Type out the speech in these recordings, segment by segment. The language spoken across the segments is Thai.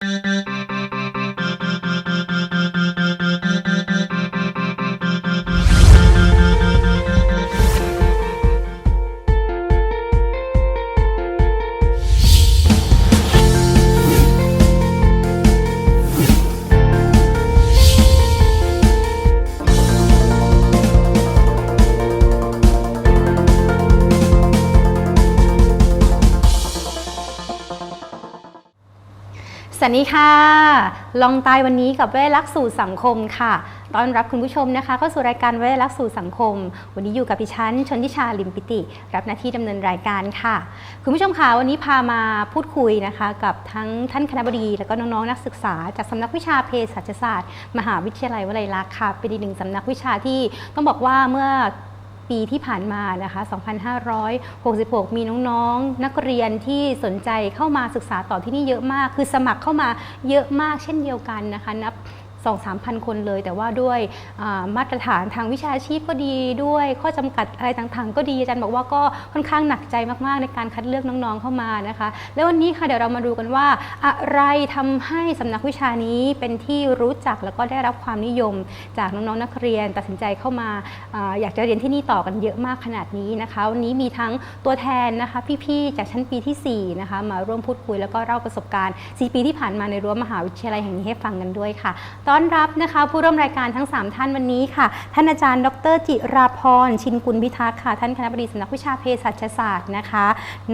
ส วัสดีค่ะ ลองตายวันนี้กับเวลักสู่สังคมค่ะต้อนรับคุณผู้ชมนะคะเข้าสู่รายการเวลักสู่สังคม วันนี้อยู่กับดิฉันชนทิชาลิมปิติ รับหน้าที่ดำเนินรายการค่ะ คุณผู้ชมคะวันนี้พามาพูดคุยนะคะ กับทั้งท่านคณะบดี และก็น้องๆนักศึกษา จากสำนักวิชาเภสัชศาสตร์ มหาวิทยาลัยวลัยลักษณ์ค่ะเป็นอีกหนึ่งสำนักวิชาที่ต้องบอกว่าเมื่อ ปีที่ผ่านมานะคะ 2566 มีน้องๆนักเรียนที่สนใจเข้ามาศึกษาต่อที่นี่เยอะมาก คือสมัครเข้ามาเยอะมากเช่นเดียวกันนะคะนับ 2 3พันคนเลย แต่ว่าด้วยมาตรฐานทางวิชาชีพก็ดีด้วยข้อจำกัดอะไรต่างๆ ก็ดีอาจารย์บอกว่าก็ค่อนข้างหนักใจมากๆ ในการคัดเลือกน้องๆเข้ามานะคะ แล้ววันนี้ค่ะเดี๋ยวเรามาดูกันว่า อะไรทำให้สำนักวิชานี้เป็นที่รู้จักแล้วก็ได้รับความนิยม จากน้องๆนักเรียนตัดสินใจเข้ามาออยากจะเรียนที่นี่ต่อกันเยอะมากขนาดนี้นะคะวันนี้มีทั้งตัวแทนนะคะพี่ๆจากชั้นปีที่4นะคะมาร่วมพูดคุยแล้วก็เล่าประสบการณ์4ปีที่ผ่านมาในรั้วมหาวิทยาลัยแห่งนี้ให้ฟังกันด้วยค่ะต้อนรับนะคะผู้ร่วมรายการทั้ง 3 ท่านวันนี้ค่ะ ท่านอาจารย์ ดร จิราพร ชินกุลพิทักษ์ค่ะ ท่านคณะบดีสำนักวิชาเภสัชศาสตร์นะคะ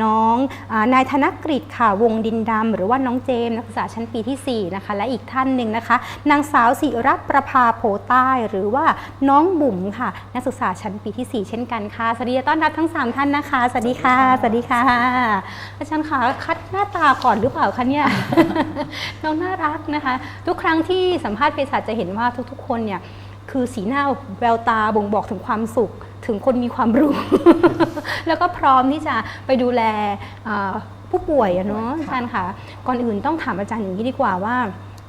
น้องอนายธนกฤษค่ะ วงดินดำหรือว่าน้องเจมนักศึกษาชั้นปีทีสี่4 นะคะ และอีกท่านหนึ่งนะคะ นางสาวศิรัตประภาโพใต้หรือว่าน้องบุ๋มค่ะ นักศึกษาชั้นปีทีสี่ 4 เช่นกันค่ะสวัสดีต้อนรับทั้ง 3 ท่านนะคะสวัสดีค่ะสวัสดีค่ะ อาจารย์คะคัดหน้าตาก่อนหรือเปล่าคะเนี่ยน้องน่ารักนะคะ ทุกครั้งที่สัมภาษณ์เภสัชจะเห็นว่าทุกๆ คนเนี่ยคือสีหน้าแววตาบ่งบอกถึงความสุข ถึงคนมีความรู้ แล้วก็พร้อมที่จะไปดูแลเอ่อผู้ป่วยอะเนาะอาจารย์ค่ะ ก่อนอื่นต้องถามอาจารย์อย่างนี้ดีกว่าว่า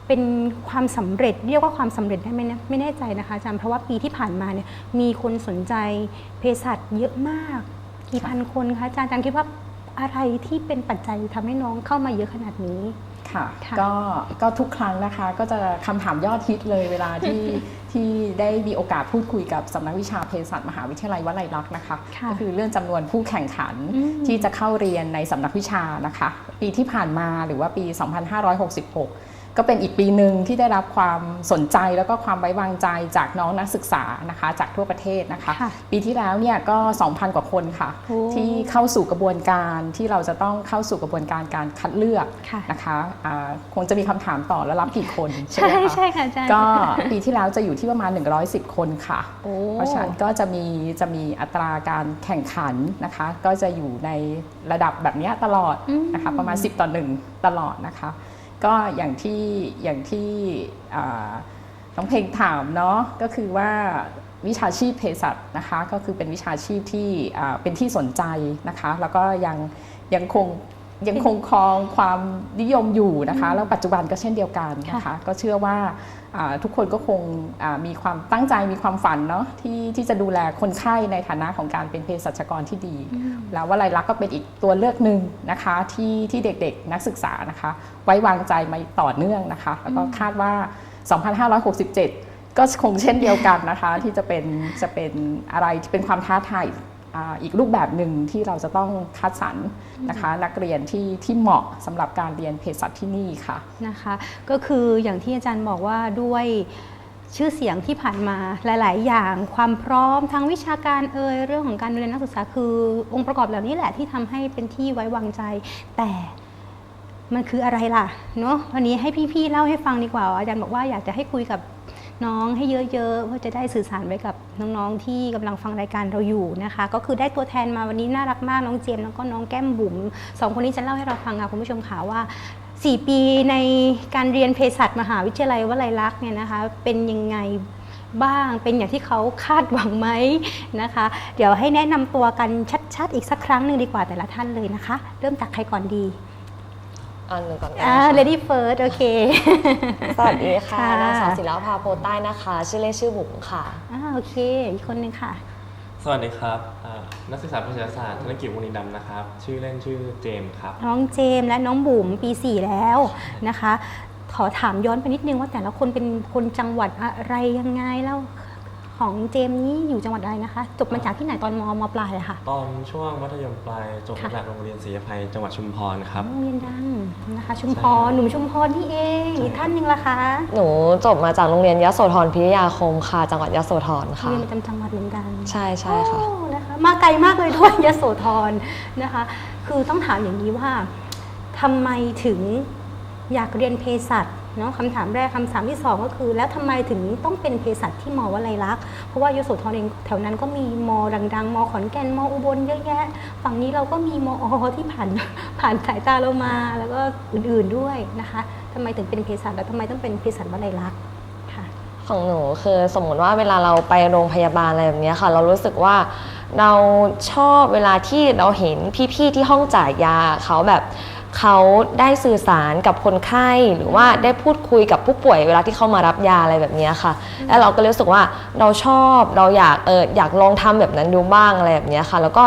เป็นความสำเร็จเรียกว่าความสำเร็จได้ไหมนะไม่แน่ใจนะคะอาจารย์เพราะว่าปีที่ผ่านมาเนี่ยมีคนสนใจเภสัชเยอะมาก กี่พันคนคะอาจารย์อาจารย์คิดว่าอะไรที่เป็นปัจจัยทำให้น้องเข้ามาเยอะขนาดนี้ ค่ะค่ะก็ก็ทุกครั้งนะคะก็จะคำถามยอดฮิตเลยเวลาที่ที่ได้มีโอกาสพูดคุยกับสำนักวิชาเภสัชมหาวิทยาลัยวลัยลักษณ์นะคะค่ะก็คือเรื่องจำนวนผู้แข่งขันอืมที่จะเข้าเรียนในสำนักวิชานะคะ ปีที่ผ่านมาหรือว่าปี 2566 ก็เป็นอีกปีหนึ่งที่ได้รับความสนใจแล้วก็ความไว้วางใจจากน้องนักศึกษานะคะจากทั่วประเทศนะคะ ค่ะปีที่แล้วเนี่ยก็ 2,000 กว่าคนค่ะ โอ้ที่เข้าสู่กระบวนการที่เราจะต้องเข้าสู่กระบวนการการคัดเลือกค่ะ นะคะอ่าคงจะมีคำถามต่อแล้วรับกี่คนใช่ใช่ไหมคะใช่ค่ะอาจารย์ก็ปีที่แล้วจะอยู่ที่ประมาณ 110 คนค่ะ โอ้ เพราะฉะนั้นก็จะมีจะมีอัตราการแข่งขันนะคะ ก็จะอยู่ในระดับแบบเนี้ยตลอดอืม นะคะประมาณ 10 ต่อ 1 ตลอดนะคะ ก็อย่างที่อย่างที่น้องเพลงถามเนาะก็คือว่าวิชาชีพเภสัชนะคะก็คือเป็นวิชาชีพที่เป็นที่สนใจนะคะ แล้วก็ยังยังคง ยังคงครองความนิยมอยู่นะคะ แล้วปัจจุบันก็เช่นเดียวกันนะคะค่ะก็เชื่อว่าอ่าทุกคนก็คงอ่ามีความตั้งใจมีความฝันเนาะที่ที่จะดูแลคนไข้ในฐานะของการเป็นเภสัชกรที่ดี แล้ววลัยลักษณ์ก็เป็นอีกตัวเลือกหนึ่งนะคะที่ที่เด็กๆนักศึกษานะคะ ไว้วางใจมาต่อเนื่องนะคะ แล้วก็คาดว่า 2567 ก็คงเช่นเดียวกันนะคะ ที่จะเป็นจะเป็นอะไรที่เป็นความท้าทาย อ่าอีกรูปแบบหนึ่งที่เราจะต้องคัดสรรนะคะ นักเรียนที่ที่เหมาะสำหรับการเรียนเภสัชที่นี่ค่ะนะคะ ก็คืออย่างที่อาจารย์บอกว่าด้วยชื่อเสียงที่ผ่านมาหลาย ๆ อย่าง ความพร้อมทางวิชาการเอ่ยเรื่องของการเรียนนักศึกษาคือองค์ประกอบเหล่านี้แหละที่ทำให้เป็นที่ไว้วางใจ แต่มันคืออะไรล่ะเนาะวันนี้ให้พี่ ๆ เล่าให้ฟังดีกว่า อาจารย์บอกว่าอยากจะให้คุยกับ น้องให้เยอะๆเพื่อจะได้สื่อสารไปกับน้องๆที่กำลังฟังรายการเราอยู่นะคะ ก็คือได้ตัวแทนมาวันนี้น่ารักมากน้องเจมส์แล้วก็น้องแก้มบุ๋มสองคนนี้จะเล่าให้เราฟังค่ะคุณผู้ชมค่ะว่า4 ปีในการเรียนเภสัชมหาวิทยาลัยวลัยลักษณ์เนี่ยนะคะเป็นยังไงบ้างเป็นอย่างที่เขาคาดหวังไหมนะคะ เดี๋ยวให้แนะนำตัวกันชัดๆ อีกสักครั้งหนึ่งดีกว่าแต่ละท่านเลยนะคะ เริ่มจากใครก่อนดี อันหนึ่งก่อนอ่านะคะ lady first โอเค สวัสดีค่ะค่ะ นางสาวศิลปาโพใต้นะคะ ชื่อเล่นชื่อบุ๋มค่ะ อ่าโอเค อีกคนหนึ่งค่ะ สวัสดีครับอ่านักศึกษาเภสัชศาสตร์ธนกิจวณินดำนะครับ ชื่อเล่นชื่อเจมส์ครับ น้องเจมส์และน้องบุ๋มปี 4 แล้วนะคะ ขอถามย้อนไปนิดนึงว่าแต่ละคนเป็นคนจังหวัดอะไรยังไงแล้ว ของเจมส์นี้อยู่จังหวัดอะไรนะคะ จบมาจากที่ไหนตอนมมปลายอะค่ะ ตอนช่วงมัธยมปลายจบมาค่ะ จากโรงเรียนศรีอภัยจังหวัดชุมพรครับ โรงเรียนดังนะคะ ชุมพใช่รหนุ่มชุมพรนี่เองอีกท่านหนึ่งละคะหนูจบมาจากโรงเรียนยโสธรพิทยาคมค่ะ จังหวัดยโสธรค่ะ เรียนประจำจังหวัดเหมือนกัน ใช่ใช่ค่ะ โอ้นะคะมาไกลมากเลยด้วย ยโสธรนะคะ คือต้องถามอย่างนี้ว่าทำไมถึงอยากเรียนเภสัช เนาะคำถามแรกคำถามที่สองก็คือ แล้วทำไมถึงต้องเป็นเภสัชที่มอวลัยลักษณ์เพราะว่ายโสธรเองแถวนั้นก็มีมอดังๆ มอขอนแก่นมออุบลเยอะแยะ ฝั่งนี้เราก็มีมออที่ผ่านผ่านสายตาเรามาแล้วก็อื่นๆด้วยนะคะทำไมถึงเป็นเภสัชแล้วทำไมต้องเป็นเภสัชวลัยลักษณ์ค่ะของหนูคือสมมติว่าเวลาเราไปโรงพยาบาลอะไรแบบนี้ค่ะ เรารู้สึกว่าเราชอบเวลาที่เราเห็นพี่ๆที่ห้องจ่ายยาเขาแบบ เขาได้สื่อสารกับคนไข้หรือว่าได้พูดคุยกับผู้ป่วยเวลาที่เขามารับยาอะไรแบบนี้ค่ะ แล้วเราก็รู้สึกว่าเราชอบเราอยากเอออยากลองทำแบบนั้นดูบ้างอะไรแบบนี้ค่ะ แล้วก็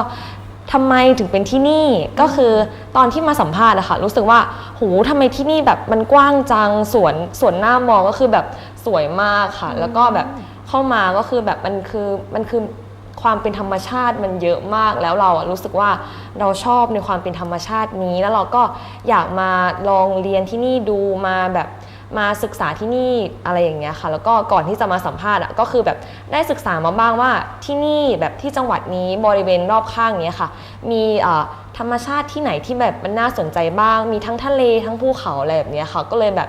ทำไมถึงเป็นที่นี่ก็คือตอนที่มาสัมภาษณ์อะค่ะรู้สึกว่าหูทำไมที่นี่แบบมันกว้างจังสวนสวนหน้ามองก็คือแบบสวยมากค่ะ แล้วก็แบบเข้ามาก็คือแบบมันคือมันคือ ความเป็นธรรมชาติมันเยอะมากแล้วเราอะรู้สึกว่าเราชอบในความเป็นธรรมชาตินี้ แล้วเราก็อยากมาลองเรียนที่นี่ดูมาแบบมาศึกษาที่นี่อะไรอย่างเงี้ยค่ะ แล้วก็ก่อนที่จะมาสัมภาษณ์อะก็คือแบบได้ศึกษามาบ้างว่าที่นี่แบบที่จังหวัดนี้บริเวณรอบข้างเนี้ยค่ะ มีอ่อธรรมชาติที่ไหนที่แบบมันน่าสนใจบ้าง มีทั้งทะเลทั้งภูเขาอะไรแบบเนี้ยค่ะก็เลยแบบ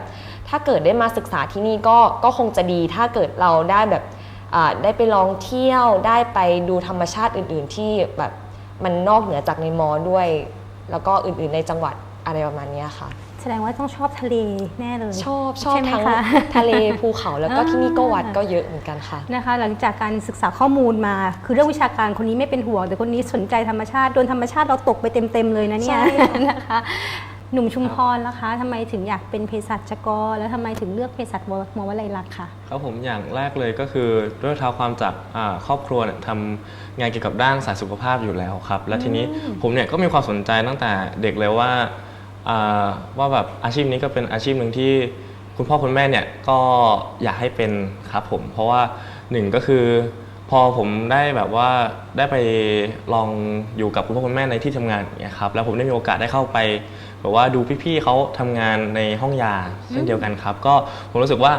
ถ้าเกิดได้มาศึกษาที่นี่ก็ก็คงจะดีถ้าเกิดเราได้แบบ ได้ไปลองเที่ยวได้ไปดูธรรมชาติอื่น ๆ ที่แบบมันนอกเหนือจากในมอด้วย แล้วก็อื่น ๆ ในจังหวัดอะไรประมาณเนี้ยค่ะ แสดงว่าต้องชอบทะเลแน่เลยชอบชอบใช่ไหมทั้งคะทะเลภูเขาแล้วก็อ่าที่นี่ก็วัดก็เยอะเหมือนกันค่ะนะคะ หลังจากการศึกษาข้อมูลมา คือเรื่องวิชาการคนนี้ไม่เป็นห่วงแต่คนนี้สนใจธรรมชาติโดนธรรมชาติเราตกไปเต็มๆเลยนะเนี่ยใช่ค่ะนะคะ หนุ่มชุมพรแล้วคะทำไมถึงอยากเป็นเภสัชกร แล้วทำไมถึงเลือกเภสัชมวลัยลักษณ์ค่ะครับผมอย่างแรกเลยก็คือด้วยเท้าความจากอ่าครอบครัวเนี่ยทำงานเกี่ยวกับด้านสายสุขภาพอยู่แล้วครับ และทีนี้ผมเนี่ยก็มีความสนใจตั้งแต่เด็กเลยว่าอ่าว่าแบบอาชีพนี้ก็เป็นอาชีพหนึ่งที่คุณพ่อคุณแม่เนี่ยก็อยากให้เป็นครับผม เพราะว่าหนึ่งก็คือพอผมได้แบบว่าได้ไปลองอยู่กับคุณพ่อคุณแม่ในที่ทำงานอย่างเงี้ยครับแล้วผมได้มีโอกาสได้เข้าไป แบบว่าดูพี่ๆเขาทำงานในห้องยาเช่นเดียวกันครับ ก็ผมรู้สึกว่า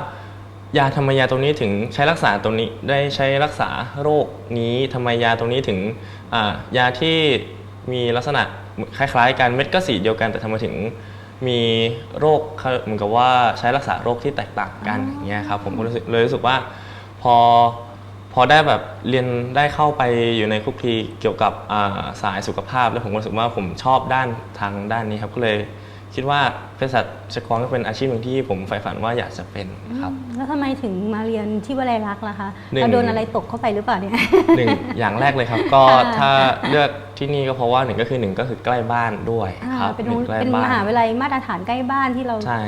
ยาทำไมยาตรงนี้ถึงใช้รักษาตรงนี้ได้ใช้รักษาโรคนี้ทำไมยาตรงนี้ถึงอ่ายาที่มีลักษณะคล้ายๆกันเม็ดก็สีเดียวกัน แต่ทำไมถึงมีโรคเหมือนกับว่าใช้รักษาโรคที่แตกต่างกันอย่างเงี้ยครับผมก็รู้สึกเลยรู้สึกว่าพอ พอได้แบบเรียนได้เข้าไปอยู่ในคลุกคลีเกี่ยวกับอ่าสายสุขภาพ แล้วผมก็รู้สึกว่าผมชอบด้านทางด้านนี้ครับก็เลยคิดว่าเภสัชกรก็เป็นอาชีพหนึ่งที่ผมใฝ่ฝันว่าอยากจะเป็นครับแล้วทำไมถึงมาเรียนที่วลัยลักษณ์ล่ะคะหนึ่งเราโดนอะไรตกเข้าไปหรือเปล่าเนี่ยหนึ่งอย่างแรกเลยครับ ก็ค่ะถ้าเลือกที่นี่ก็เพราะว่าหนึ่งก็คือหนึ่งก็คือใกล้บ้านด้วยอ่าครับเป็นหนึ่งใกล้เป็นมบ้านหาวิทยาลัยมาตรฐานใกล้บ้านที่เราใช่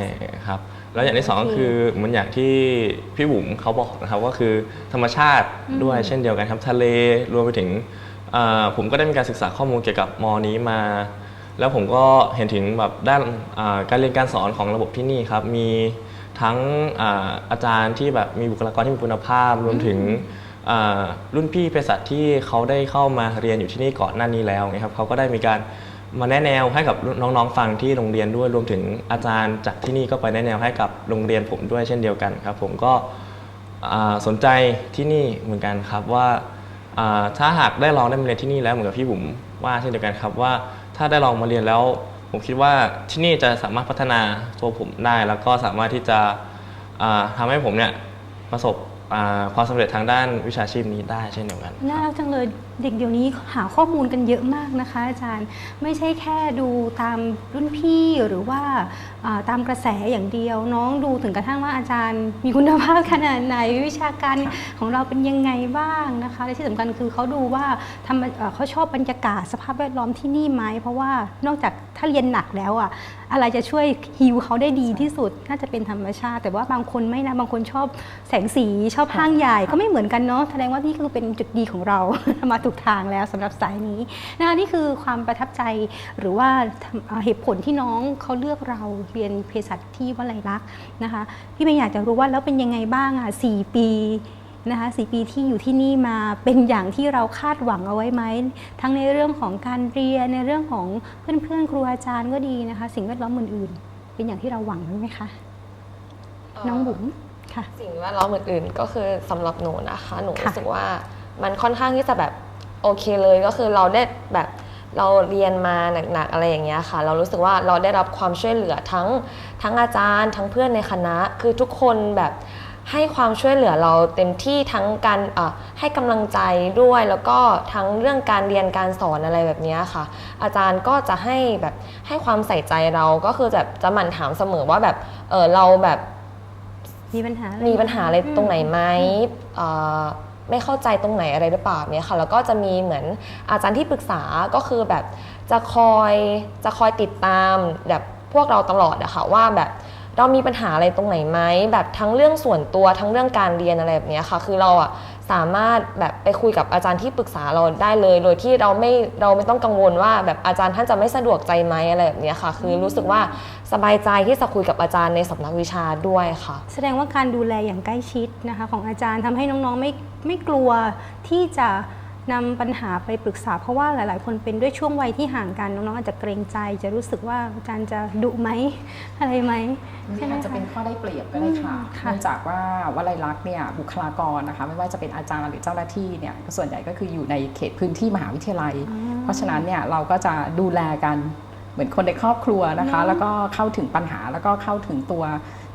ครับ แล้วอย่างที่สองก็คือเหมือนอย่างที่พี่บุ๋มเขาบอกนะครับก็คือธรรมชาติด้วยเช่นเดียวกันครับทะเลรวมไปถึงอ่าผมก็ได้มีการศึกษาข้อมูลเกี่ยวกับมอนี้มา แล้วผมก็เห็นถึงแบบด้านอ่าการเรียนการสอนของระบบที่นี่ครับ มีทั้งอาอาจารย์ที่แบบมีบุคลากรที่มีคุณภาพ รวมถึงอ่ารุ่นพี่เภสัชที่เขาได้เข้ามาเรียนอยู่ที่นี่ก่อนหน้านี้แล้วนะครับเขาก็ได้มีการ มาแนะแนวให้กับน้องๆฟังที่โรงเรียนด้วยรวมถึงอาจารย์จากที่นี่ก็ไปแนะแนวให้กับโรงเรียนผมด้วยเช่นเดียวกันครับ ผมก็สนใจที่นี่เหมือนกันครับว่าถ้าหากได้ลองได้มาเรียนที่นี่แล้วเหมือนกับพี่บุ๋มว่าเช่นเดียวกันครับว่าถ้าได้ลองมาเรียนแล้ว ผมคิดว่าที่นี่จะสามารถพัฒนาตัวผมได้ แล้วก็สามารถที่จะอ่าทำให้ผมเนี่ยประสบความสำเร็จทางด้านวิชาชีพนี้ได้เช่นเดียวกันน่ารักจังเลยเด็กเดี๋ยวนี้หาข้อมูลกันเยอะมากนะคะ อาจารย์ไม่ใช่แค่ดูตามรุ่นพี่หรือว่าตามกระแสอย่างเดียว น้องดูถึงกระทั่งว่าอาจารย์ มีคุณภาพขนาดไหนวิชาการของเราเป็นยังไงบ้างนะคะและที่สำคัญคือเขาดูว่าทำเอ่อเขาชอบบรรยากาศสภาพแวดล้อมที่นี่ไหมเพราะว่านอกจากถ้าเรียนหนักแล้วอะอะไรจะช่วยฮิวเขาได้ดีที่สุดน่าจะเป็นธรรมชาติ แต่ว่าบางคนไม่นะบางคนชอบแสงสีชอบห้างใหญ่ก็ไม่เหมือนกันเนาะแสดงว่านี่คือเป็นจุดดีของเรามาถูกทางแล้วสำหรับสายนี้นะคะนี่คือความประทับใจหรือว่าเอ่อเหตุผลที่น้องเขาเลือกเราเรียนเภสัชที่วลัยลักษณ์นะคะพี่เมย์อยากจะรู้ว่าแล้วเป็นยังไงบ้างอะสี่ปีนะคะสี่ปีที่อยู่ที่นี่มาเป็นอย่างที่เราคาดหวังเอาไว้ไหม ทั้งในเรื่องของการเรียนในเรื่องของเพื่อนๆ ครูอาจารย์ก็ดีนะคะ สิ่งแวดล้อมอื่นๆ เป็นอย่างที่เราหวังไว้ไหมคะ น้องบุ๋มค่ะ สิ่งแวดล้อมอื่นๆ ก็คือสำหรับหนูนะคะ หนูค่ะรู้สึกว่ามันค่อนข้างที่จะแบบ โอเคเลยก็คือเราได้แบบเราเรียนมาหนักๆอะไรอย่างเงี้ยค่ะ เรารู้สึกว่าเราได้รับความช่วยเหลือทั้งทั้งอาจารย์ ทั้งเพื่อนในคณะ คือทุกคนแบบให้ความช่วยเหลือเราเต็มที่ทั้งการเอ่อให้กำลังใจด้วย แล้วก็ทั้งเรื่องการเรียนการสอนอะไรแบบเนี้ยค่ะ อาจารย์ก็จะให้แบบให้ความใส่ใจเราก็คือจะจะหมั่นถามเสมอว่าแบบเออเราแบบมีปัญหาอะไรมีปัญหาอะไรตรงไหนอืมไหมเอ่อ ไม่เข้าใจตรงไหนอะไรหรือเปล่าเนี่ยค่ะแล้วก็จะมีเหมือนอาจารย์ที่ปรึกษาก็คือแบบจะคอยจะคอยติดตามแบบพวกเราตลอดอะค่ะว่าแบบ เรามีปัญหาอะไรตรงไหนไหมแบบทั้งเรื่องส่วนตัวทั้งเรื่องการเรียนอะไรแบบนี้ค่ะ คือเราอะสามารถแบบไปคุยกับอาจารย์ที่ปรึกษาเราได้เลย โดยที่เราไม่เราไม่ต้องกังวลว่าแบบอาจารย์ท่านจะไม่สะดวกใจไหมอะไรแบบนี้ค่ะ คือรู้สึกว่าสบายใจที่จะคุยกับอาจารย์ในสำนักวิชาด้วยค่ะ แสดงว่าการดูแลอย่างใกล้ชิดนะคะ ของอาจารย์ทำให้น้องๆไม่ไม่กลัวที่จะ นำปัญหาไปปรึกษาเพราะว่าหลาย ๆ คนเป็นด้วยช่วงวัยที่ห่างกันน้องๆอาจจะเกรงใจ จะรู้สึกว่าอาจารย์จะดุไหมอะไรไหมมันใช่ไหมอาจจะเป็นคะข้อได้เปรียบก็ได้ค่ะอืมค่ะเนื่องจากว่าวลัยลักษณ์เนี่ยบุคลากรนะคะไม่ว่าจะเป็นอาจารย์หรือเจ้าหน้าที่เนี่ยส่วนใหญ่ก็คืออยู่ในเขตพื้นที่มหาวิทยาลัย เพราะฉะนั้นเนี่ยเราก็จะดูแลกันเหมือนคนในครอบครัวนะคะ แล้วก็เข้าถึงปัญหาแล้วก็เข้าถึงตัว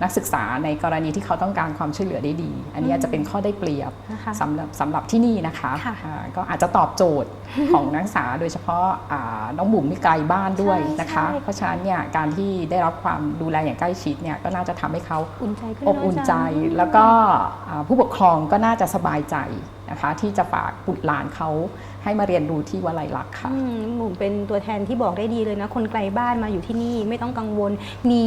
นักศึกษาในกรณีที่เขาต้องการความช่วยเหลือได้ดี อันนี้อาจจะเป็นข้อได้เปรียบนะคะสำหรับสำหรับที่นี่นะคะค่ะอ่าก็อาจจะตอบโจทย์ของนักศึกษาโดยเฉพาะอ่าน้องบุ๋มนี่ไกลบ้านด้วยนะคะใช่เพราะฉะนั้นเนี่ยการที่ได้รับความดูแลอย่างใกล้ชิดเนี่ยก็น่าจะทำให้เขาอุ่นใจขึ้นอบอุ่นใจเะาารย์แล้วก็อ่าผู้ปกครองก็น่าจะสบายใจนะคะที่จะฝากบุตรหลานเขาให้มาเรียนรู้ที่วลัยลักษณ์ค่ะอืมหมูเป็นตัวแทนที่บอกได้ดีเลยนะ คนไกลบ้านมาอยู่ที่นี่ไม่ต้องกังวล มี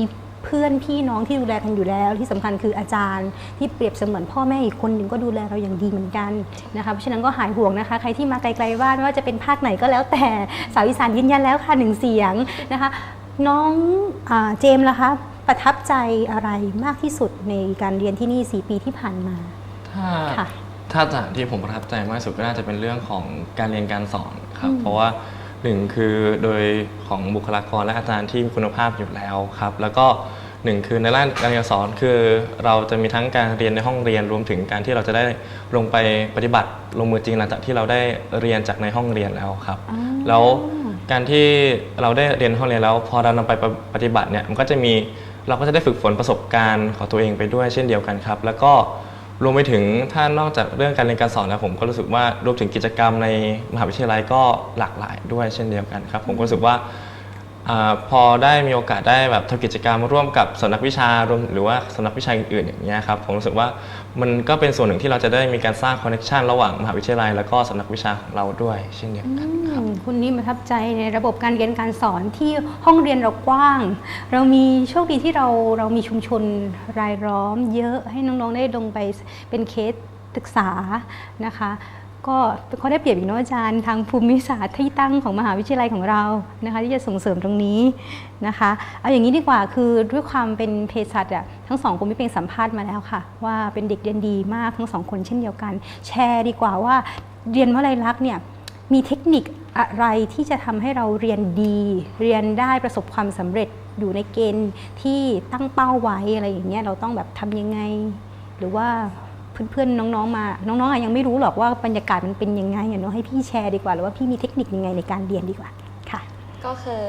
เพื่อนพี่น้องที่ดูแลกันอยู่แล้ว ที่สำคัญคืออาจารย์ที่เปรียบเสมือนพ่อแม่อีกคนหนึ่งก็ดูแลเราอย่างดีเหมือนกันนะคะเพราะฉะนั้นก็หายห่วงนะคะ ใครที่มาไกลๆบ้านไม่ว่าจะเป็นภาคไหนก็แล้วแต่สาวอีสานยืนยันแล้วค่ะหนึ่งเสียงนะคะ น้องอาเจมส์ล่ะคะประทับใจอะไรมากที่สุดในการเรียนที่นี่ 4 ปีที่ผ่านมาถ้าค่ะถ้าจากที่ผมประทับใจมากที่สุดก็น่าจะเป็นเรื่องของการเรียนการสอนครับอืมเพราะว่า หนึ่งคือโดยของบุคลากรและอาจารย์ที่มีคุณภาพอยู่แล้วครับ แล้วก็หนึ่งคือในด้านการเรียนการสอนคือเราจะมีทั้งการเรียนในห้องเรียนรวมถึงการที่เราจะได้ลงไปปฏิบัติลงมือจริงหลังจากที่เราได้เรียนจากในห้องเรียนแล้วครับอ๋อแล้วการที่เราได้เรียนห้องเรียนแล้ว พอเรานำไปปฏิบัติเนี่ยมันก็จะมีเราก็จะได้ฝึกฝนประสบการณ์ของตัวเองไปด้วยเช่นเดียวกันครับ แล้วก็ รวมไปถึงถ้านอกจากเรื่องการเรียนการสอนแล้วผมก็รู้สึกว่ารวมถึงกิจกรรมในมหาวิทยาลัยก็หลากหลายด้วยเช่นเดียวกันครับ ผมก็รู้สึกว่า อาพอได้มีโอกาสได้แบบทำกิจกรรมร่วมกับสำนักวิชารวมหรือว่าสำนักวิชาอื่นๆอย่างเงี้ยครับผมรู้สึกว่ามันก็เป็นส่วนหนึ่งที่เราจะได้มีการสร้างคอนเนคชันระหว่างมหาวิทยาลัย แล้วก็สำนักวิชาของเราด้วย เช่นเดียวกันครับ อืมคุณนี่ประทับใจในระบบการเรียนการสอนที่ห้องเรียนเรากว้าง เรามีโชคดีที่เราเรามีชุมชนรายล้อม เยอะให้น้องๆได้ลงไปเป็นเคสศึกษานะคะ ก็เข้อได้เปรียบอีกนอะอาจารย์ทางภูมิศาสตร์ที่ตั้งของมหาวิทยาลัยของเรานะคะ ที่จะส่งเสริมตรงนี้นะคะเอาอย่างนี้ดีกว่าคือด้วยความเป็นเภสัชอะทั้งสองคนไม่เป็นสัมภาษณ์มาแล้วค่ะ ว่าเป็นเด็กเรียนดีมากทั้งสองคนเช่นเดียวกัน แชร์ดีกว่าว่าเรียนวลัยลักษณ์เนี่ยมีเทคนิคอะไรที่จะทำให้เราเรียนดี เรียนได้ประสบความสำเร็จอยู่ในเกณฑ์ที่ตั้งเป้าไว้อะไรอย่างเงี้ยเราต้องแบบทำยังไง หรือว่า เพื่อนๆน้องๆมาน้องๆอะยังไม่รู้หรอกว่าบรรยากาศมันเป็นยังไงอะเนาะให้พี่แชร์ดีกว่าหรือว่าพี่มีเทคนิคยังไงในการเรียนดีกว่าค่ะ ก็คือ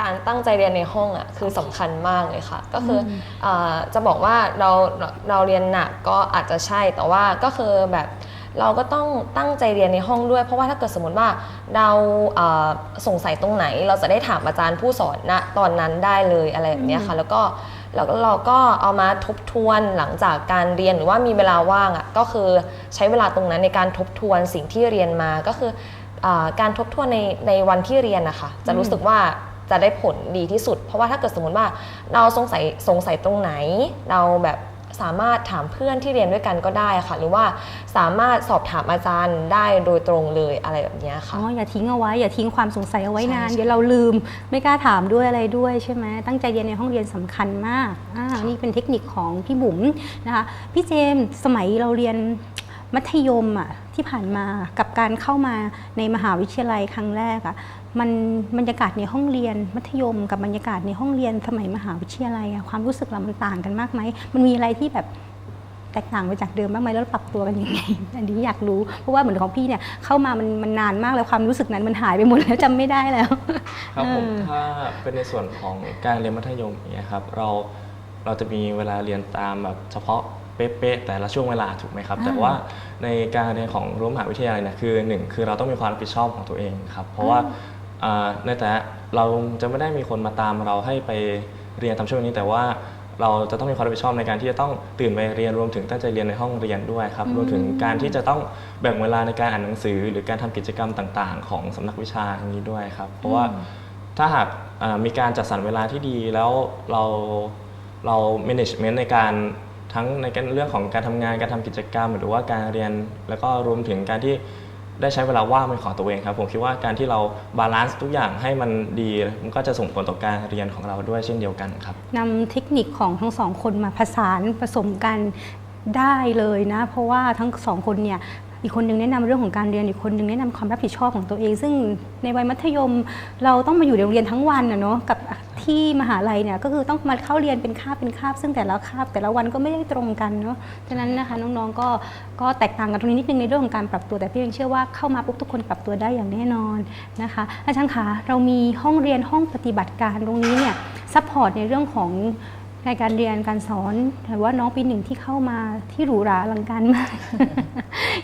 การตั้งใจเรียนในห้องอะคือสำคัญมากเลยค่ะ ก็คือออาจะบอกว่าเราเราเราเรียนหนักก็อาจจะใช่แต่ว่าก็คือแบบเราก็ต้องตั้งใจเรียนในห้องด้วย เพราะว่าถ้าเกิดสมมติว่าเราอ่าสงสัยตรงไหน เราจะได้ถามอาจารย์ผู้สอนณตอนนั้นได้เลยอะไรแบบเนี้ยค่ะ แล้วก็ แล้วเราก็เอามาทบทวนหลังจากการเรียนหรือว่ามีเวลาว่างอะก็คือใช้เวลาตรงนั้นในการทบทวนสิ่งที่เรียนมาก็คืออการทบทวนในในวันที่เรียนนะคะจะรู้สึกว่าจะได้ผลดีที่สุด เพราะว่าถ้าเกิดสมมติว่าเราสงสัยสงสัยตรงไหน เราแบบ สามารถถามเพื่อนที่เรียนด้วยกันก็ได้ค่ะ หรือว่าสามารถสอบถามอาจารย์ได้โดยตรงเลยอะไรแบบเนี้ยอ๋ค่ะออย่าทิ้งเอาไว้อย่าทิ้งความสงสัยเอาไว้นานใช่เดี๋ยวเราลืมไม่กล้าถามด้วยอะไรด้วยใช่ไหมตั้งใจเรียนในห้องเรียนสำคัญมากอ่านี่เป็นเทคนิคของพี่บุ๋มนะคะพี่เจมส์สมัยเราเรียน มัธยมอะที่ผ่านมากับการเข้ามาในมหาวิทยาลัยครั้งแรกอะมันบรรยากาศในห้องเรียน มัธยม กับบรรยากาศในห้องเรียนสมัยมหาวิทยาลัยอะความรู้สึกเรามันต่างกันมากไหมมันมีอะไรที่แบบแตกต่างไปจากเดิมบ้างไหมแล้วเราปรับตัวกันยังไงอันนี้อยากรู้เพราะว่าเหมือนของพี่เนี่ยเข้ามามันมันนานมากแล้วความรู้สึกนั้นมันหายไปหมดแล้วจำไม่ได้แล้วครับผมเออถ้าเป็นในส่วนของการเรียนมัธยมอย่างเงี้ยครับเราเราจะมีเวลาเรียนตามแบบเฉพาะ เป๊ะๆแต่ละช่วงเวลาถูกไหมครับ แต่ว่าในการเรียนของรั้วมหาวิทยาลัยเนี่ยคือหนึ่งคือเราต้องมีความรับผิดชอบของตัวเองครับ เพราะว่าอ่าในแต่เราจะไม่ได้มีคนมาตามเราให้ไปเรียนตามช่วงนี้แต่ว่าเราจะต้องมีความรับผิดชอบในการที่จะต้องตื่นไปเรียนรวมถึงตั้งใจเรียนในห้องเรียนด้วยครับรวมถึงการที่จะต้องแบ่งเวลาในการอ่านหนังสือ หรือการทำกิจกรรมต่าง ๆ ของสำนักวิชาอย่างนี้ด้วยครับ เพราะว่าถ้าหากอ่ามีการจัดสรรเวลาที่ดีแล้วเราเรา management ในการ ทั้งในเรื่องของการทำงานการทำกิจกรรม หรือว่าการเรียน แล้วก็รวมถึงการที่ได้ใช้เวลาว่างเป็นของตัวเองครับ ผมคิดว่าการที่เราบาลานซ์ทุกอย่างให้มันดีมันก็จะส่งผลต่อการเรียนของเราด้วยเช่นเดียวกันครับนำเทคนิคของทั้งสองคนมาผสานผสมกันได้เลยนะ เพราะว่าทั้งสองคนเนี่ย อีกคนนึงแนะนำเรื่องของการเรียนอีกคนนึงแนะนำความรับผิดชอบของตัวเอง ซึ่งในวัยมัธยมเราต้องมาอยู่ในโรงเรียนทั้งวันนะเนาะกับที่มหาลัยเนี่ยก็คือต้องมาเข้าเรียนเป็นคาบเป็นคาบ ซึ่งแต่ละคาบแต่ละวันก็ไม่ได้ตรงกันเนาะฉะนั้นนะคะน้องๆก็ก็แตกต่างกันตรงนี้นิดนึงในเรื่องของการปรับตัวแต่พี่ยังเชื่อว่าเข้ามาปุ๊บทุกคนปรับตัวได้อย่างแน่นอนนะคะอาจารย์คะเรามีห้องเรียนห้องปฏิบัติการตรงนี้เนี่ยซัพพอร์ตในเรื่องของ ในการเรียนการสอนหรือว่าน้องปีหนึ่งที่เข้ามาที่หรูหราอลังการมาก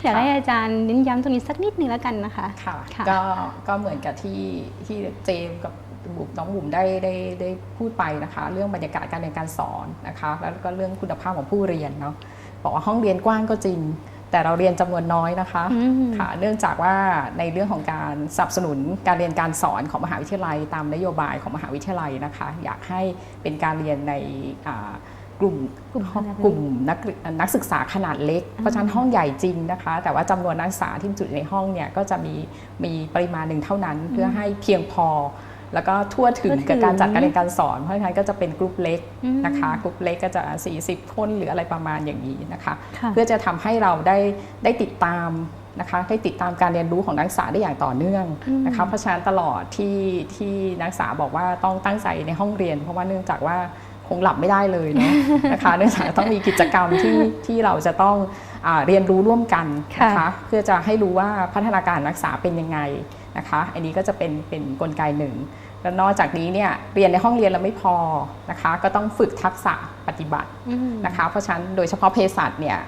อยากให้อาจารย์เน้นย้ำตรงนี้สักนิดนึงแล้วกันนะคะค่ะค่ะก็ก็เหมือนกับที่ที่เจมส์กับบุ๋มน้องบุ๋มได้ได้ได้พูดไปนะคะ เรื่องบรรยากาศการเรียนการสอนนะคะ แล้วก็เรื่องคุณภาพของผู้เรียนเนาะบอกว่าห้องเรียนกว้างก็จริง แต่เราเรียนจำนวนน้อยนะคะอืมค่ะเนื่องจากว่าในเรื่องของการสนับสนุนการเรียนการสอนของมหาวิทยาลัย ตามนโยบายของมหาวิทยาลัยนะคะ อยากให้เป็นการเรียนในอ่ากลุ่มกลุ่มขนาดเล็กกลุ่มนักเรียนนักศึกษาขนาดเล็ก เพราะฉะนั้นห้องใหญ่จริงนะคะ แต่ว่าจำนวนนักศึกษาที่จุดในห้องเนี่ยก็จะมีมีปริมาณหนึ่งเท่านั้นเพื่อให้เพียงพอ แล้วก็ทั่วถึงทั่วถึงกับการจัดการเรียนการสอนเพราะฉะนั้นก็จะเป็นกลุ่มเล็กอืมนะคะกลุ่มเล็กก็จะ 40 คนหรืออะไรประมาณอย่างนี้นะคะค่ะเพื่อจะทำให้เราได้ได้ติดตามนะคะได้ติดตามการเรียนรู้ของนักศึกษาได้อย่างต่อเนื่องนะคะเพราะฉะนั้นตลอดที่ที่นักศึกษาบอกว่าต้องตั้งใจในห้องเรียน เพราะว่าเนื่องจากว่าคงหลับไม่ได้เลยเนาะนะคะเนื่องจากต้องมีกิจกรรมที่ที่เราจะต้องอาเรียนรู้ร่วมกันนะคะค่ะเพื่อจะให้รู้ว่าพัฒนาการนักศึกษาเป็นยังไงนะคะ อันนี้ก็จะเป็นเป็นกลไกหนึ่ง แล้วนอกจากนี้เนี่ยเรียนในห้องเรียนเราไม่พอนะคะก็ต้องฝึกทักษะปฏิบัติอืมนะคะเพราะฉะนั้นโดยเฉพาะเภสัชเนี่ย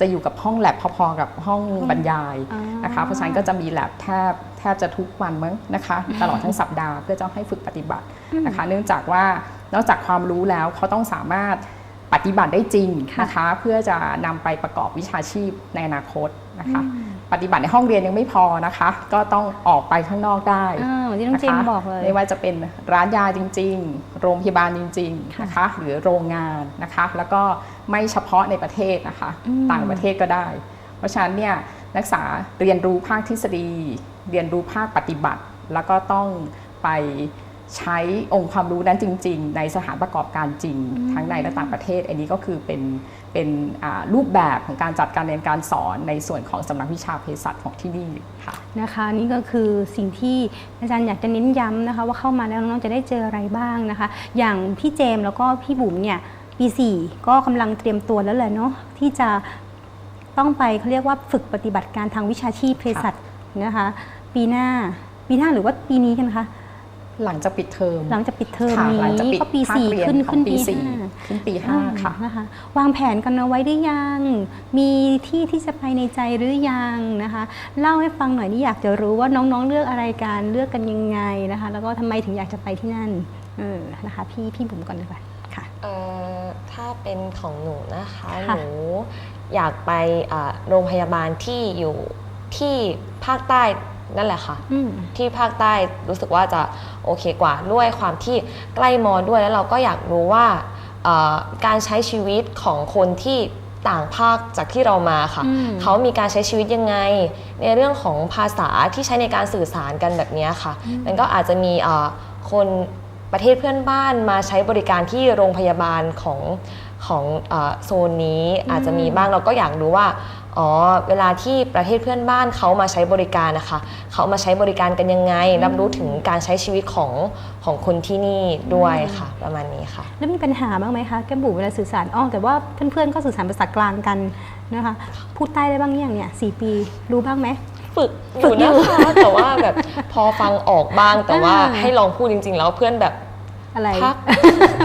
จะอยู่กับห้องแลบพอๆกับห้องบรรยายอ่านนะคะเพราะฉะนั้นก็จะมีแลบแทบแทบจะทุกวันมั้งนะคะตลอดทั้งสัปดาห์เพื่อจะให้ฝึกปฏิบัตินะคะ เนื่องจากว่านอกจากความรู้แล้วเขาต้องสามารถปฏิบัติได้จริงนะคะ เพื่อจะนำไปประกอบวิชาชีพในอนาคตนะคะ ปฏิบัติในห้องเรียนยังไม่พอนะคะ ก็ต้องออกไปข้างนอกได้อ่าเหมือนที่น้องเจมส์บอกเลย ไม่ว่าจะเป็นร้านยาจริง ๆ โรงพยาบาลจริงๆนะคะ หรือโรงงานนะคะ แล้วก็ไม่เฉพาะในประเทศนะคะ อืม ต่างประเทศก็ได้ เพราะฉะนั้นเนี่ยนักศึกษาเรียนรู้ภาคทฤษฎี เรียนรู้ภาคปฏิบัติ แล้วก็ต้องไป ใช้องค์ความรู้นั้นจริง ๆ ในสถานประกอบการจริง ทั้งในและต่างประเทศ อันนี้ก็คือเป็นเป็นอ่ารูปแบบของการจัดการเรียนการสอนในส่วนของสำนักวิชาเภสัชของที่นี่ค่ะนะคะนี่ก็คือสิ่งที่อาจารย์อยากจะเน้นย้ำนะคะว่าเข้ามาแล้วน้องๆจะได้เจออะไรบ้างนะคะ อย่างพี่เจมส์แล้วก็พี่บุ๋มเนี่ยปี4ก็กำลังเตรียมตัวแล้วแหละเนาะที่จะต้องไปเขาเรียกว่าฝึกปฏิบัติการทางวิชาชีพเภสัชนะคะ ปีหน้าปีหน้าหรือว่าปีนี้กันคะ หลังจากปิดเทอมหลังจากปิดเทอมค่ะนี้หลังจากปิดก็ปีภาคสี่เรียนขึ้นของขึ้นปีปีสี่ห้า ขึ้นปีห้าค่ะนะคะวางแผนกันเอาไว้ได้ยัง มีที่ที่จะไปในใจหรือยังนะคะ เล่าให้ฟังหน่อยนี่อยากจะรู้ว่าน้องๆเลือกอะไรกันเลือกกันยังไงนะคะ แล้วก็ทำไมถึงอยากจะไปที่นั่นเออนะคะพี่พี่บุ๋มก่อนเลยค่ะค่ะ เอ่อถ้าเป็นของหนูนะคะ ค่ะ หนูอยากไปอ่าโรงพยาบาลที่อยู่ที่ภาคใต้ นั่นแหละค่ะอืมที่ภาคใต้รู้สึกว่าจะโอเคกว่าด้วยความที่ใกล้มอด้วยแล้วเราก็อยากรู้ว่าเอ่อการใช้ชีวิตของคนที่ต่างภาคจากที่เรามาค่ะอืมเขามีการใช้ชีวิตยังไง ในเรื่องของภาษาที่ใช้ในการสื่อสารกันแบบเนี้ยค่ะมันก็อาจจะมีเอ่อคนประเทศเพื่อนบ้านมาใช้บริการที่โรงพยาบาลของของเออโซนนี้อาจจะมีบ้างเราก็อยากรู้ว่า อ๋อเวลาที่ประเทศเพื่อนบ้านเขามาใช้บริการนะคะเขามาใช้บริการกันยังไง รับรู้ถึงการใช้ชีวิตของของคนที่นี่ด้วยค่ะ ประมาณนี้ค่ะ แล้วมีปัญหาบ้างไหมคะแก้มบุ๋มเวลาสื่อสารอ๋อแต่ว่าเพื่อนๆก็สื่อสารภาษากลางกันนะคะพูดใต้ได้บ้างยังเนี่ยสี่ปีรู้บ้างไหมฝึกอฝึกยู่อยู่นะคะแต่ว่าแบบพอฟังออกบ้างแต่ว่าอ่าให้ลองพูดจริง ๆ แล้วเพื่อนแบบ อะไรพัก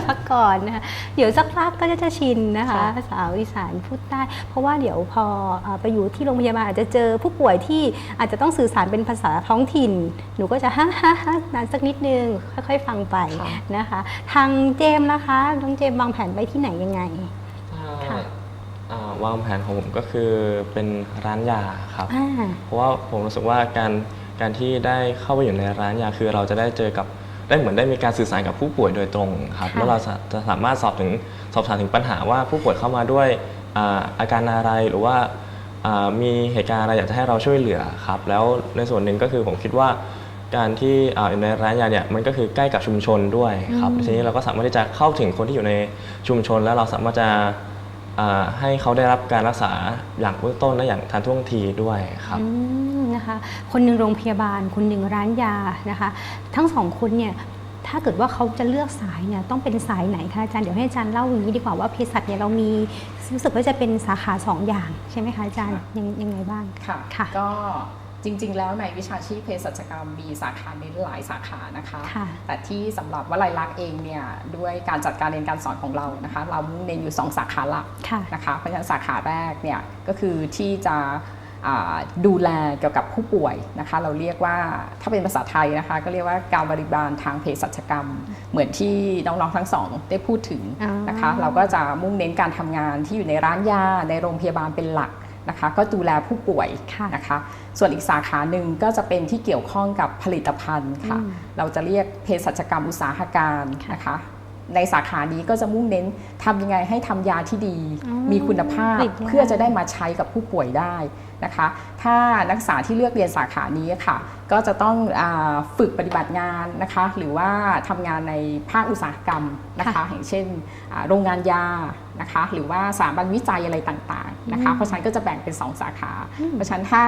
พักก่อนนะคะเดี๋ยวสักพักก็จะจะชินนะคะค่ะภาษาอีสานพูดได้เพราะว่าเดี๋ยวพอเอ่อไปอยู่ที่โรงพยาบาลอาจจะเจอผู้ป่วยที่อาจจะต้องสื่อสารเป็นภาษาท้องถิ่น หนูก็จะฮ่าฮ่าฮ่านานสักนิดนึงค่อย ๆ ฟังไปนะคะ ทางเจมส์นะคะน้องเจมส์วางแผนไว้ที่ไหนยังไง ค่ะ อ่าวางแผนของผมก็คือเป็นร้านยาครับ อ่า เพราะว่าผมรู้สึกว่าการการที่ได้เข้าไปอยู่ในร้านยาคือเราจะได้เจอกับ ได้เหมือนได้มีการสื่อสารกับผู้ป่วยโดยตรงครับค่ะ แล้วเราจะจะสามารถสอบถึงสอบถามถึงปัญหาว่าผู้ป่วยเข้ามาด้วยอาอาการอะไรหรือว่าอ่ามีเหตุการณ์อะไรอยากจะให้เราช่วยเหลือครับแล้วในส่วนหนึ่งก็คือผมคิดว่าการที่อ่าอยู่ในร้านยาเนี่ยมันก็คือใกล้กับชุมชนด้วยครับทีนี้เราก็สามารถที่จะเข้าถึงคนที่อยู่ในชุมชน แล้วเราสามารถจะอ่า ให้เขาได้รับการรักษาอย่างเบื้องต้นและอย่างทันท่วงทีด้วยครับอืมนะคะ คนหนึ่งโรงพยาบาล คนหนึ่งร้านยานะคะ ทั้งสองคนเนี่ยถ้าเกิดว่าเขาจะเลือกสายเนี่ยต้องเป็นสายไหนคะอาจารย์เดี๋ยวให้อาจารย์เล่าอย่างนี้ดีกว่าว่าเภสัชเนี่ยเรามีรู้สึกว่าจะเป็นสาขาสองอย่างใช่ไหมคะอาจารย์ค่ะยังยังไงบ้างค่ะค่ะก็ จริง ๆ แล้วในวิชาชีพเภสัชกรรมมีสาขาในหลายสาขานะคะค่ะแต่ที่สำหรับวลัยลักษณ์เองเนี่ยด้วยการจัดการเรียนการสอนของเรานะคะ เรามุ่งเน้นอยู่ 2 สาขาหลักค่ะนะคะเพราะฉะนั้นสาขาแรกเนี่ยก็คือที่จะอ่าดูแลเกี่ยวกับผู้ป่วยนะคะ เราเรียกว่าถ้าเป็นภาษาไทยนะคะ ก็เรียกว่าการบริบาลทางเภสัชกรรม เหมือนที่น้องๆทั้งสองได้พูดถึงนะคะอ๋อเราก็จะมุ่งเน้นการทำงานที่อยู่ในร้านยาในโรงพยาบาลเป็นหลัก นะคะ ก็ดูแลผู้ป่วยค่ะนะคะ ส่วนอีกสาขาหนึ่งก็จะเป็นที่เกี่ยวข้องกับผลิตภัณฑ์ค่ะอืมเราจะเรียกเภสัชกรรมอุตสาหการค่ะนะคะ ในสาขานี้ก็จะมุ่งเน้นทำยังไงให้ทำยาที่ดีอ๋อมีคุณภาพผลิตยาเพื่อจะได้มาใช้กับผู้ป่วยได้นะคะ ถ้านักศึกษาที่เลือกเรียนสาขานี้ค่ะ ก็จะต้องอาฝึกปฏิบัติงานนะคะ หรือว่าทำงานในภาคอุตสาหกรรมนะคะ อย่างเช่นอ่าโรงงานยานะคะ หรือว่าสถาบันวิจัยอะไรต่างๆนะคะ เพราะฉะนั้นก็จะแบ่งเป็น 2 สาขา เพราะฉะนั้นถ้า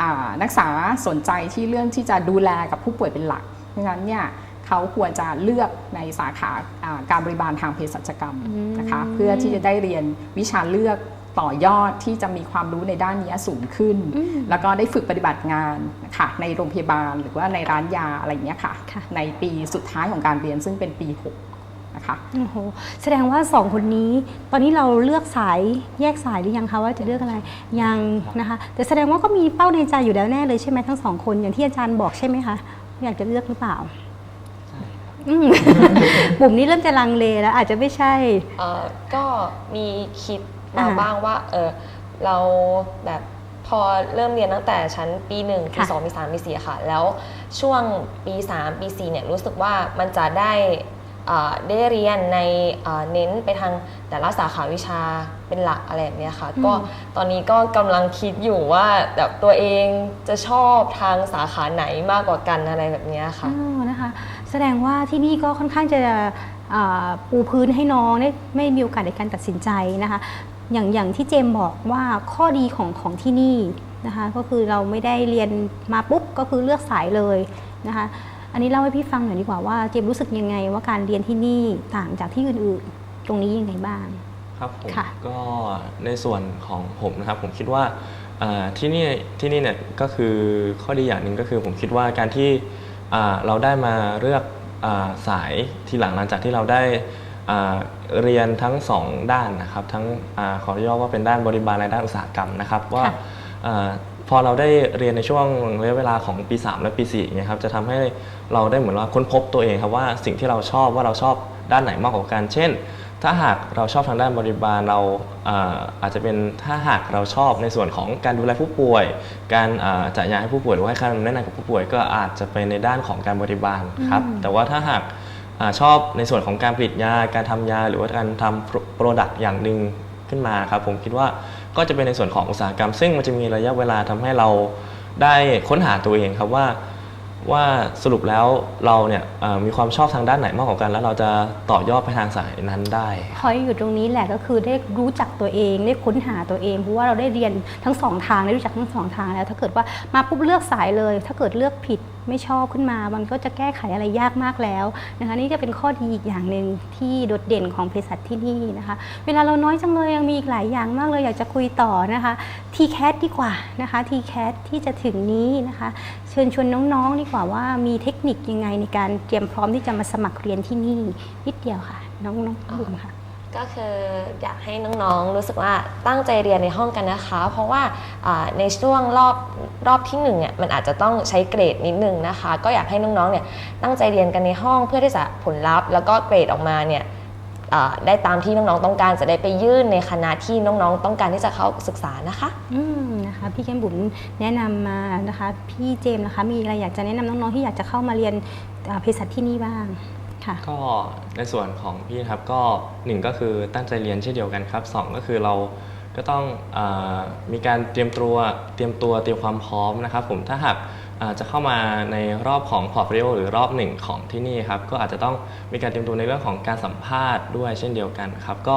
อ่านักศึกษาสนใจที่เรื่องที่จะดูแลกับผู้ป่วยเป็นหลักเพราะฉะนั้นเนี่ย เขาควรจะเลือกในสาขาอ่าการบริบาลทางเภสัชกรรมนะคะเพื่อที่จะได้เรียนวิชาเลือกต่อยอดที่จะมีความรู้ในด้านนี้สูงขึ้น แล้วก็ได้ฝึกปฏิบัติงานนะคะในโรงพยาบาลหรือว่าในร้านยาอะไรอย่างเงี้ยค่ะค่ะ ในปีสุดท้ายของการเรียนซึ่งเป็นปี 6 นะคะโอ้โหแสดงว่าสองคนนี้ ตอนนี้เราเลือกสายแยกสายหรือยังคะว่าจะเลือกอะไรยังนะคะ แต่แสดงว่าก็มีเป้าในใจอยู่แล้วแน่เลยใช่ไหมทั้งสองคนอย่างที่อาจารย์บอกใช่ไหมคะอยากจะเลือกหรือเปล่า อืมปุ่มนี้เริ่มจะลังเลแล้ว อาจจะไม่ใช่ เอ่อก็มีคิดมาอ่าบ้างว่าเออเราแบบพอเริ่มเรียนตั้งแต่ชั้นปีหนึ่งปีค่ะสองปีสามปีสี่ค่ะ แล้วช่วงปีสามปีสี่เนี่ยรู้สึกว่ามันจะได้เอ่อได้เรียนในเอ่อเน้นไปทางแต่ละสาขาวิชาเป็นหลักอะไรแบบเนี้ยค่ะก็ตอนนี้ก็กำลังคิดอยู่ว่าแบบตัวเองจะชอบทางสาขาไหนมากกว่ากันอะไรแบบเนี้ยค่ะอ๋อนะคะ แสดงว่าที่นี่ก็ค่อนข้างจะอ่าปูพื้นให้น้องได้ไม่มีโอกาสในการตัดสินใจนะคะ อย่างอย่างที่เจมส์บอกว่าข้อดีของของที่นี่นะคะก็คือเราไม่ได้เรียนมาปุ๊บก็คือเลือกสายเลยนะคะอันนี้เล่าให้พี่ฟังหน่อยดีกว่าว่าเจมส์รู้สึกยังไงว่าการเรียนที่นี่ต่างจากที่อื่นๆ ตรงนี้ยังไงบ้างครับผมค่ะก็ในส่วนของผมนะครับผมคิดว่าอ่าที่นี่ที่นี่เนี่ยก็คือข้อดีอย่างหนึ่งก็คือผมคิดว่าการที่อ่า เราได้มาเลือกอาสายทีหลังหลังจากที่เราได้อ่าเรียนทั้งสองด้านนะครับทั้งอาขอเรียกว่าเป็นด้านบริบาลและด้านอุตสาหกรรมนะครับว่าค่ะอาพอเราได้เรียนในช่วงระยะเวลาของปี 3 และปี4เนี่ยครับจะทำให้เราได้เหมือนว่าค้นพบตัวเองครับว่าสิ่งที่เราชอบว่าเราชอบด้านไหนมากกว่ากัน เช่น ถ้าหากเราชอบทางด้านบริบาลเราอาอาจจะเป็นถ้าหากเราชอบในส่วนของการดูแลผู้ป่วย การอ่าจ่ายยาให้ผู้ป่วยหรือว่าให้คำแนะนำกับผู้ป่วย ก็อาจจะไปในด้านของการบริบาลครับอืมแต่ว่าถ้าหากอาชอบในส่วนของการผลิตยาการทำยา หรือว่าการทำโปรดักต์อย่างหนึ่งขึ้นมาครับผมคิดว่าก็จะเป็นในส่วนของอุตสาหกรรม ซึ่งมันจะมีระยะเวลาทำให้เราได้ค้นหาตัวเองครับว่า ว่าสรุปแล้วเราเนี่ยเอ่อมีความชอบทางด้านไหนมากกว่ากัน แล้วเราจะต่อยอดไปทางสายนั้นได้ พอยอยู่ตรงนี้แหละก็คือได้รู้จักตัวเองได้ค้นหาตัวเองเพราะว่าเราได้เรียนทั้งสองทางได้รู้จักทั้งสองทางแล้ว ถ้าเกิดว่ามาปุ๊บเลือกสายเลย ถ้าเกิดเลือกผิด ไม่ชอบขึ้นมา มันก็จะแก้ไขอะไรยากมากแล้วนะคะนี่จะเป็นข้อดีอีกอย่างหนึ่งที่โดดเด่นของเภสัชที่นี่นะคะ เวลาเราน้อยจังเลยยังมีอีกหลายอย่างมากเลยอยากจะคุยต่อนะคะทีแคสดีกว่านะคะทีแคสที่จะถึงนี้นะคะ เชิญชวนน้องๆดีกว่าว่ามีเทคนิคยังไงในการเตรียมพร้อมที่จะมาสมัครเรียนที่นี่นิดเดียวค่ะ น้องๆบุ๋มค่ะก็คืออยากให้น้องๆ รู้สึกว่าตั้งใจเรียนในห้องกันนะคะ เพราะว่าอ่าในช่วงรอบ รอบที่หนึ่งเนี่ยมันอาจจะต้องใช้เกรดนิดนึงนะคะ ก็อยากให้น้องๆเนี่ยตั้งใจเรียนกันในห้องเพื่อที่จะผลลัพธ์ แล้วก็เกรดออกมาเนี่ยอ่าได้ตามที่น้องๆต้องการจะได้ไปยื่นในคณะที่น้องๆต้องการที่จะเข้าศึกษานะคะ อืมนะคะพี่แก้มบุ๋มแนะนำมานะคะ พี่เจมส์นะคะมีอะไรอยากจะแนะนำน้องๆที่อยากจะเข้ามาเรียนอ่าเภสัชที่นี่บ้างค่ะ ก็ในส่วนของพี่นะครับก็หนึ่งก็คือตั้งใจเรียนเช่นเดียวกันครับสองก็คือเรา ก็ต้องอามีการเตรียมตัวเตรียมตัวเตรียมความพร้อมนะครับผมถ้าหากอ่าจะเข้ามาในรอบของพอร์ตโฟลิโอหรือรอบหนึ่งของที่นี่ครับก็อาจจะต้องมีการเตรียมตัวในเรื่องของการสัมภาษณ์ด้วยเช่นเดียวกันครับก็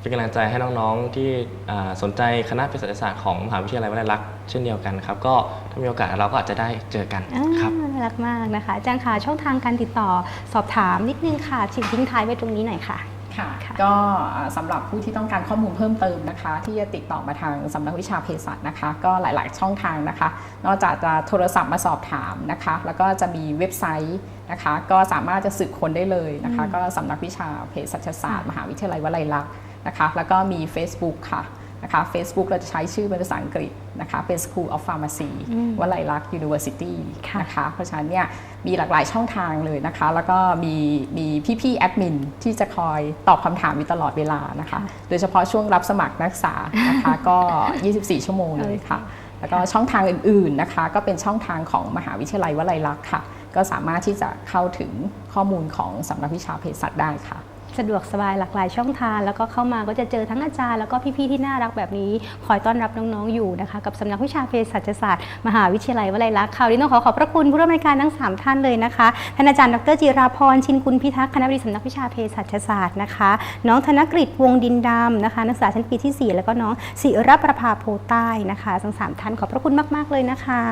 เป็นกำลังใจให้น้องๆที่อ่าสนใจคณะเภสัชศาสตร์ของมหาวิทยาลัยวลัยลักษณ์เช่นเดียวกันครับก็ถ้ามีโอกาสเราก็อาจจะได้เจอกันอ่าครับน่ารักมากนะคะอาจารย์ค่ะช่องทางการติดต่อสอบถามนิดนึงค่ะชิงทิ้งท้ายไว้ตรงนี้หน่อยค่ะ ค่ะค่ะก็อ่าสำหรับผู้ที่ต้องการข้อมูลเพิ่มเติมนะคะ ที่จะติดต่อมาทางสำนักวิชาเภสัชนะคะ ก็หลายๆช่องทางนะคะ นอกจากจะโทรศัพท์มาสอบถามนะคะ แล้วก็จะมีเว็บไซต์นะคะ ก็สามารถจะสืบค้นได้เลยนะคะ ก็สำนักวิชาเภสัชศาสตร์ มหาวิทยาลัยวลัยลักษณ์นะคะ แล้วก็มี Facebook ค่ะ นะคะ Facebook เราจะใช้ชื่อเป็นภาษาอังกฤษนะคะเป็น School of Pharmacy อืมวลัยลักษณ์ University ค่ะนะคะเพราะฉะนั้นเนี่ยมีหลากหลายช่องทางเลยนะคะ แล้วก็มีมีพี่ๆแอดมินที่จะคอยตอบคำถามอยู่ตลอดเวลานะคะ โดยเฉพาะช่วงรับสมัครนักศึกษานะคะ ก็ 24 ชั่วโมงเลยค่ะ แล้วก็ช่องทางอื่นๆนะคะ ก็เป็นช่องทางของมหาวิทยาลัยวลัยลักษณ์ค่ะ ก็สามารถที่จะเข้าถึงข้อมูลของสำนักวิชาเภสัชได้ค่ะ สะดวกสบายหลากหลายช่องทางแล้วก็เข้ามาก็จะเจอทั้งอาจารย์แล้วก็พี่ๆที่น่ารักแบบนี้ คอยต้อนรับน้องๆอยู่นะคะ กับสำนักวิชาเภสัชศาสตร์ มหาวิทยาลัยวลัยลักษณ์ค่ะวันนี้ต้องขอขอบพระคุณผู้ร่วมรายการทั้ง 3 ท่านเลยนะคะท่านอาจารย์ดรจิราพรชินกุลพิทักษ์คณะบดีสำนักวิชาเภสัชศาสตร์นะคะ น้องธนกฤษวงดินดำนะคะ นักศึกษาชั้นปีที่ 4 แล้วก็น้องศิรประภาโพใต้นะคะทั้งสามท่านขอบพระคุณมากๆเลยนะคะ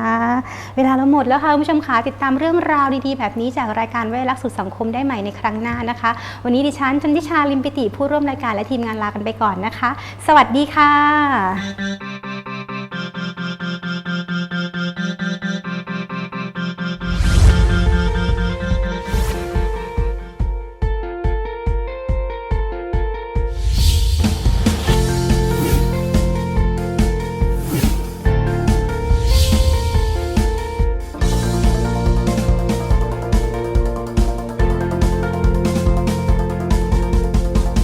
เวลาเราหมดแล้วค่ะคุณผู้ชมคะติดตามเรื่องราวดีๆ แบบนี้จากรายการไว้รักสุดสังคมได้ใหม่ในครั้งหน้านะคะ วันนี้ดิฉันันทิชาลิมปิติผู้ร่วมรายการและทีมงานลากันไปก่อนนะคะ สวัสดีค่ะ